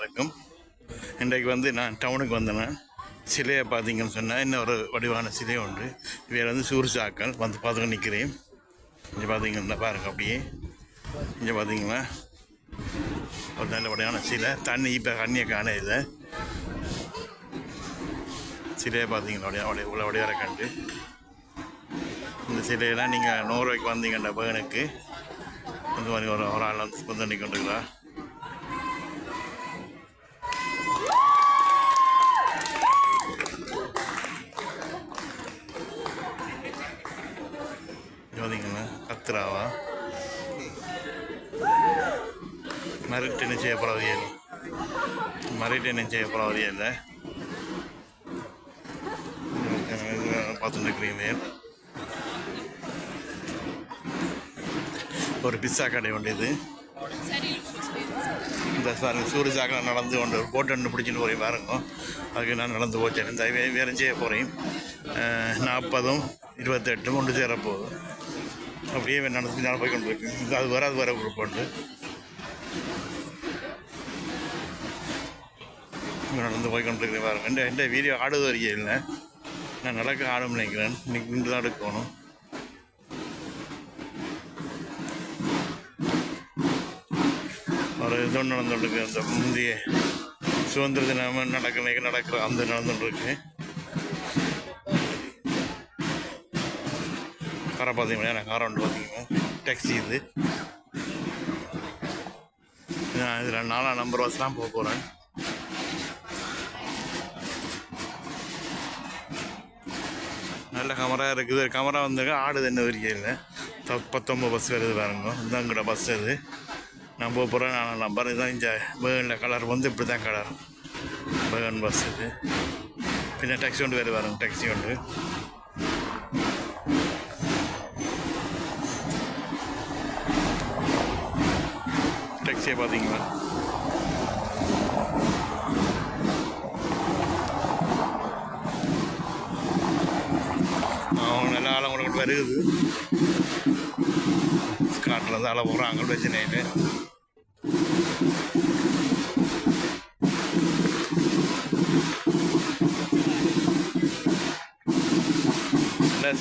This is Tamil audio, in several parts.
இருக்கும் இன்றைக்கு வந்து நான் டவுனுக்கு வந்தேன் சிலையை பார்த்தீங்கன்னு சொன்னால் இன்னொரு வடிவான சிலை உண்டு. இவர் வந்து சூர்சாக்கள் வந்து பார்த்துக்க நிற்கிறேன் இங்கே பார்த்தீங்கன்னா பாருங்க அப்படியே. இங்கே பார்த்தீங்களா? ஒரு நல்ல வடிவான சிலை. தண்ணி இப்போ கண்ணியை காண இல்லை சிலையை பார்த்தீங்கன்னா அப்படியே உள்ள வடிவார கண்டு. இந்த சிலையெல்லாம் நீங்கள் நூறுரூவாய்க்கு வந்தீங்கன்ற பகனுக்கு. வந்து மாதிரி ஒரு ஒரு ஆள் வந்து வந்து கொண்டுக்கிறா சித்ராவா கத்துறாவா என்ன செய்ய போகிறதே இல்லை என்ன செய்ய இல்லை? பார்த்துட்டு ஒரு பிஸ்ஸா கடை உண்டு இது. இந்த சார் சூரியசாக்கில் நடந்து கொண்டு ஒரு போட்டு ஒன்று பிடிச்சிட்டு போய் பாருங்க. அதுக்கு நான் நடந்து போச்சேன் இந்த வேறு செய்ய போகிறேன் நாற்பதும் இருபத்தெட்டும் கொண்டு சேர அப்படியே நடந்து நான் போய் கொண்டு இருக்கு. அது வராது வர குரூப் உண்டு நடந்து போய் கொண்டு இருக்கிறேன் பாருங்க. இந்த வீடியோ ஆடுவது வரைக்கும் இல்லை. நான் நடக்க ஆடும் நினைக்கிறேன். இன்னைக்கு நின்று தான் எடுக்கணும் ஒரு இது ஒன்று நடந்துட்டுருக்கு அந்த முந்தைய சுதந்திர தினம் நடக்க நடக்கிற அந்த நடந்துட்டுருக்கு காரை பார்த்தீங்கன்னா நான் காரை ஒன்று பார்த்தீங்கன்னா டேக்ஸி இது. நான் இதில் நாலாம் நம்பர் வச்சுலாம் போக போகிறேன் நல்ல கமரா இருக்குது. கமரா வந்து ஆடுது என்ன வரைக்கும் இல்லை. பத்தொம்பது பஸ் வருது பாருங்க. இந்தாங்கட பஸ் அது நான் போக போகிறேன் நான் நம்பர் இதுதான் இந்த பேகனில் கலர் வந்து இப்படி தான் கலர் பேகன் பஸ் இது. பின்ன டாக்ஸி கொண்டு வேறு வரும் டாக்ஸி கொண்டு டாக்ஸியை பார்த்தீங்களா அவங்க நல்ல ஆழம் கூட வருகுது காட்டில் இருந்து ஆளை போகிறாங்க பிரச்சனைட்டு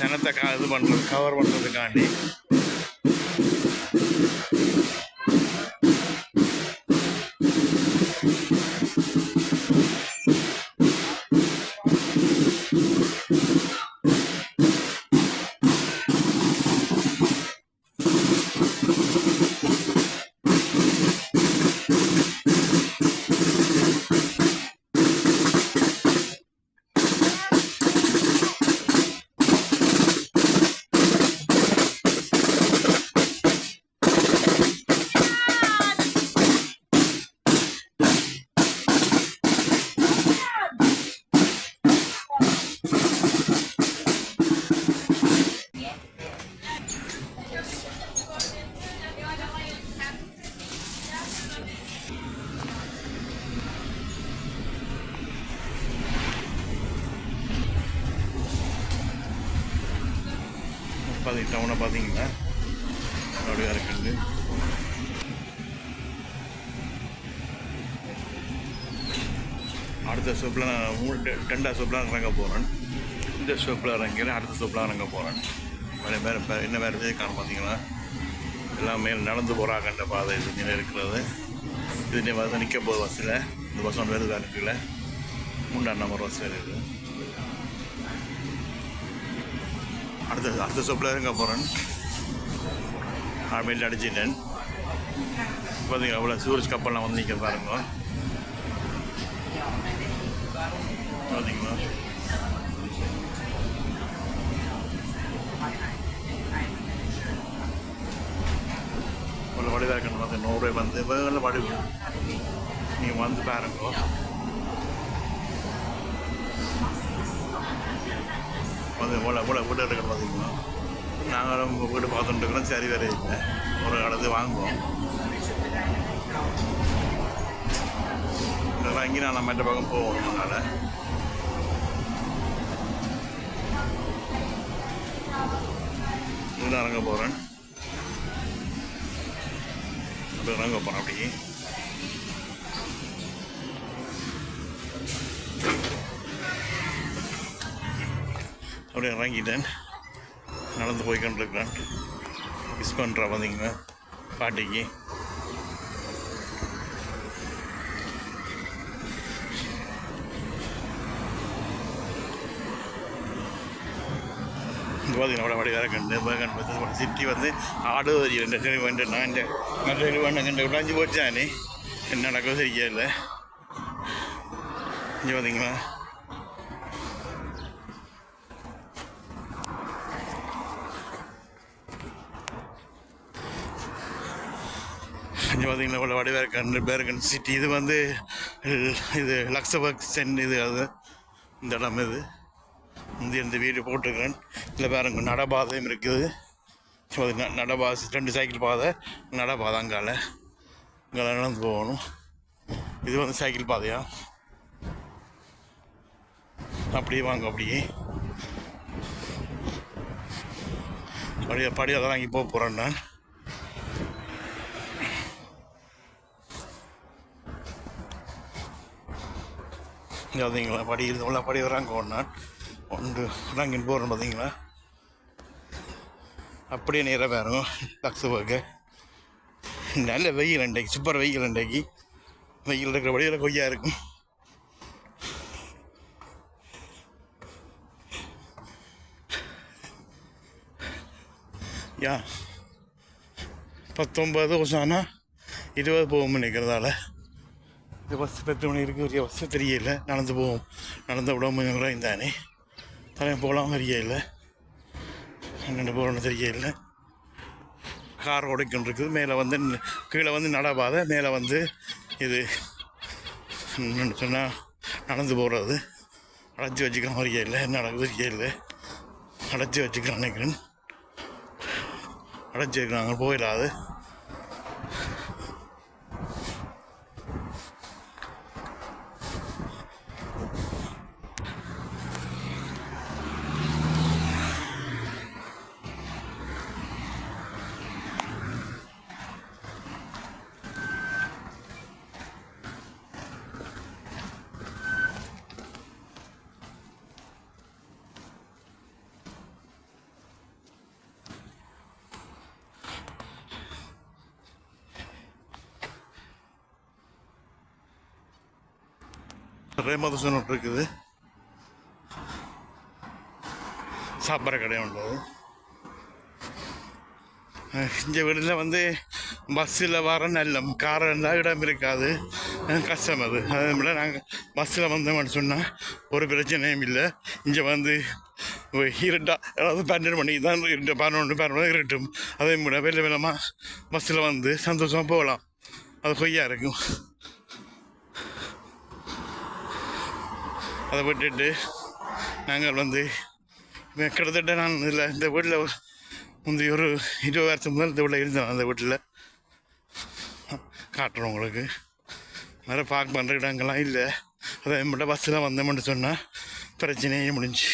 சனத்தை கா இது பண்ணுறது கவர் பண்ணுறதுக்காண்டி பாதி டவுனை பார்த்தீங்கன்னா அப்படியா இருக்குது அடுத்த ஷோப்பில் நான் மூணு டெ- ரெண்டா ஷோப்பில் இறங்க போகிறேன் இந்த ஷோப்பில் இறங்கிறேன் அடுத்த ஷோப்பில் இறங்க போகிறேன் வேறு வேறு என்ன வேறு விஜய் காணும் பார்த்தீங்கன்னா எல்லாமே நடந்து போகிறாங்கன்ற பாதை இது இருக்கிறது. இது நீ வந்து நிற்க போகுது பஸ்ஸில் இந்த பஸ் ஒன்று வருதா இருக்குல்ல மூன்றாம் நம்பர் பஸ் இருக்குது அடுத்த அடுத்த ஷோப்பில் இறங்க போகிறேன் ஆர்மியில் அடிச்சிட்டேன். பார்த்தீங்க அவ்வளோ சூரஜ் கப்பல்லாம் வந்து நிற்க பாருங்க. பார்த்தீங்களா இவ்வளோ வடிவாக இருக்கணும் பார்த்து நூறுரூவா வந்து வேலை வடிவு நீங்கள் வந்து பாருங்க. வந்து இவ்வளோ இவ்வளோ வீடு இருக்கணும் நாங்களும் உங்கள் வீடு பார்த்துட்டு இருக்கிறோம். சரி வேறு இல்லை. ஒரு இடத்து வாங்குவோம். இதெல்லாம் இங்கே நான் மற்ற பக்கம் போவோம் அதனால் இதில் இறங்க போகிறேன் அப்படி இறங்க போகிறேன் அப்படி அப்படியே இறங்கிட்டேன் நடந்து போய் கொண்டிருக்கிறேன் மிஸ் பண்ணுறா பார்த்தீங்கன்னா பாட்டிக்கு இங்கே பார்த்தீங்கன்னா അവിടെ വടി കണ്ട് കണ്ട് സിറ്റി വന്ന് ആട് വരികയുണ്ട് ശരി വേണ്ട ഞാൻ എൻ്റെ മറ്റൊരു വേണ്ട കണ്ട് വിടാഞ്ച് പോച്ചാൻ என்ன நடக்கும் சரியில்லை இங்கே பார்த்தீங்களா இங்கே பார்த்தீங்கன்னா இவ்வளோ வடிவேற்கன் பேர்கன் சிட்டி இது வந்து இது லக்ஸபர்க் சென் இது அது இந்த இடம் இது. இந்த இந்த வீடு போட்டிருக்கிறேன். இதில் பாருங்க நடபாதையும் இருக்குது. ஸோ நடபாதை ரெண்டு சைக்கிள் பாதை நடபாதை அங்கால. இங்கே நடந்து போகணும். இது வந்து சைக்கிள் பாதையா? அப்படியே வாங்க அப்படியே. படிய படியாக தான் இங்கே போக போகிறேன் நான். இங்கே பார்த்தீங்களா படி இது உள்ள படி வராங்க ஒன்று ஒன்று இறங்கின்னு போகிறோம் பார்த்தீங்களா? அப்படியே நேராக வேறும் லக்ஸபர்க்கு நல்ல வெயில் அண்டைக்கு சூப்பர் வெயில் அண்டைக்கு வெயில் இருக்கிற வழியில் கொய்யா இருக்கும். யா பத்தொம்பது வருஷம் ஆனால் இருபது போகும் நினைக்கிறதால. இது பஸ் பத்து மணி இருக்குது ஒரு பஸ்ஸு தெரியல. நடந்து போவோம். நடந்து விடாம இருந்தானே தலைமை போகலாம் தெரியல என்னென்ன போகணும்னு தெரியல. கார் உடைக்கணும் இருக்குது மேலே வந்து கீழே வந்து நடபாதை மேலே வந்து இது என்னன்னு சொன்னால் நடந்து போகிறது அடைச்சி வச்சுக்கலாம் மாதிரியே இல்லை. என்ன நடக்குது தெரியல. அடைச்சி வச்சுக்கலாம் நினைக்கிறேன். அடைச்சி வைக்கிறாங்க போயிடாது. நிறைய மதசன் ஒன்று இருக்குது. சாப்பிட்ற கடை உண்டு இந்த வீட்டில் வந்து பஸ்ஸில் வர நல்ல கார் இருந்தால் இடம் இருக்காது. கஷ்டம் அது. அதே மாதிரி நாங்கள் பஸ்ஸில் வந்தோம்னு சொன்னால் ஒரு பிரச்சனையும் இல்லை. இங்கே வந்து இருட்டா அதாவது பன்னெண்டு மணிக்கு தான் இருட்டு பதினொன்று பன்னெண்டு இருட்டும். அதே மாதிரி வெள்ள வெள்ளமாக பஸ்ஸில் வந்து சந்தோஷமாக போகலாம். அது கொய்யா இருக்கும். அதை விட்டுட்டு நாங்கள் வந்து கிட்டத்தட்ட நான் இதில் இந்த வீட்டில் முந்தைய ஒரு இருபது வருஷம் முதல் இந்த வீட்டில் இருந்தேன் அந்த வீட்டில். காட்டுறோம் உங்களுக்கு. வேறு பார்க் பண்ணுற இடங்கள்லாம் இல்லை. அதை மட்டும் பஸ்ஸில் வந்தோம்னு சொன்னால் பிரச்சனையே முடிஞ்சு.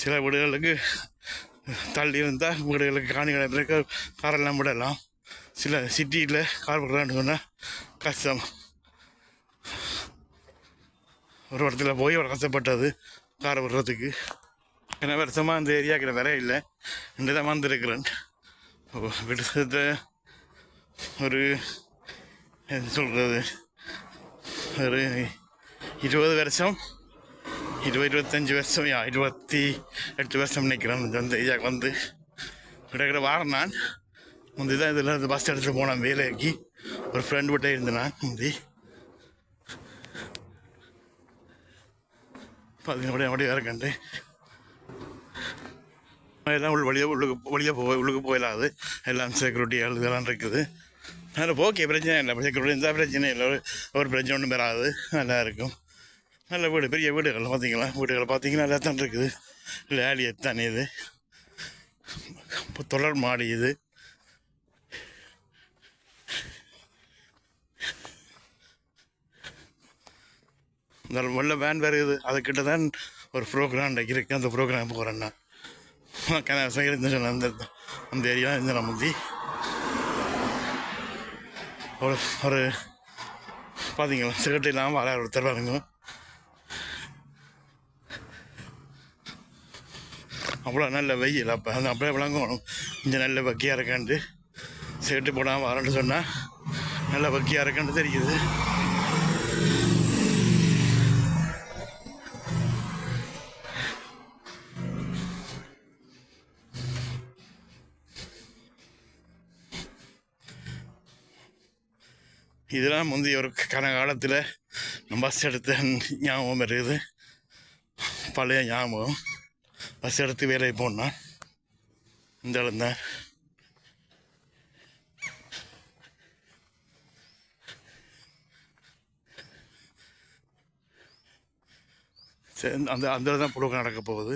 சில வீடுகளுக்கு தள்ளி இருந்தால் வீடுகளுக்கு காணி கிடப்பிறக்க காரெல்லாம் விடலாம். சில சிட்டியில் கார் விடுறான்னு சொன்னால் கஷ்டம். ஒரு இடத்துல போய் ஒரு கஷ்டப்பட்டது காரை விடுறதுக்கு. ஏன்னா வருஷமாக அந்த ஏரியாக்கிற வேற இல்லை. இந்த தான் வந்திருக்கிறேன். விடுத்த ஒரு என்ன சொல்கிறது ஒரு இருபது வருஷம் இருபது இருபத்தஞ்சி வருஷம் யா இருபத்தி எட்டு வருஷம் நினைக்கிறேன் அந்த ஏரியாவுக்கு வந்து. கிட்ட வாரம் நான் முந்தி தான் இதில் இந்த பஸ் எடுத்துகிட்டு போனேன் வேலைக்கு. ஒரு ஃப்ரெண்ட் விட்டே இருந்தேன் நான் முந்தி. பார்த்தீங்கன்னா அப்படியே அப்படியே இறக்கண்டு எல்லாம் உள் வழியாக உள்ளுக்கு வழியாக போய் உள்ளுக்கு போயிடாது எல்லாம் செக்யூரிட்டி இதெல்லாம் இருக்குது. அதில் ஓகே பிரச்சனை இல்லை. செக்யூரிட்டி எந்த பிரச்சனையும் இல்லை. ஒரு பிரச்சனை ஒன்றும் பெறாது நல்லா இருக்கும். நல்ல வீடு பெரிய வீடுகள் பார்த்தீங்களா வீடுகள் பார்த்தீங்கன்னா நல்லா தான் இருக்குது. லேலி தானே இது? தொடர் மாடி இது. இந்த வெள்ள வேன் வருது அதுக்கிட்ட தான் ஒரு ப்ரோக்ராம் இருக்குது அந்த ப்ரோக்ராம் போகிறேன்னா நான். கனவசம் அந்த அந்த ஏரியா இருந்து நான் முந்தி. ஒரு ஒரு பார்த்தீங்களா சிகரெட் இல்லாமல் வர ஒருத்தர் பாருங்க. அவ்வளோ நல்ல வெயில். அப்போ அந்த அப்படியே விளங்கணும். கொஞ்சம் நல்ல வக்கியாக இருக்கான்ட்டு. சிகரெட்டு போடாமல் வரேன்னு சொன்னால் நல்ல வக்கியாக இருக்கான்னு தெரியுது. இதெல்லாம் முந்தைய ஒரு கன காலத்தில் நான் பஸ் எடுத்த ஞாபகம் இருக்குது பழைய ஞாபகம். பஸ் எடுத்து வேலைக்கு போனால் இந்த இடம் தான் சரி அந்த அந்த தான் புழுக்க நடக்க போகுது.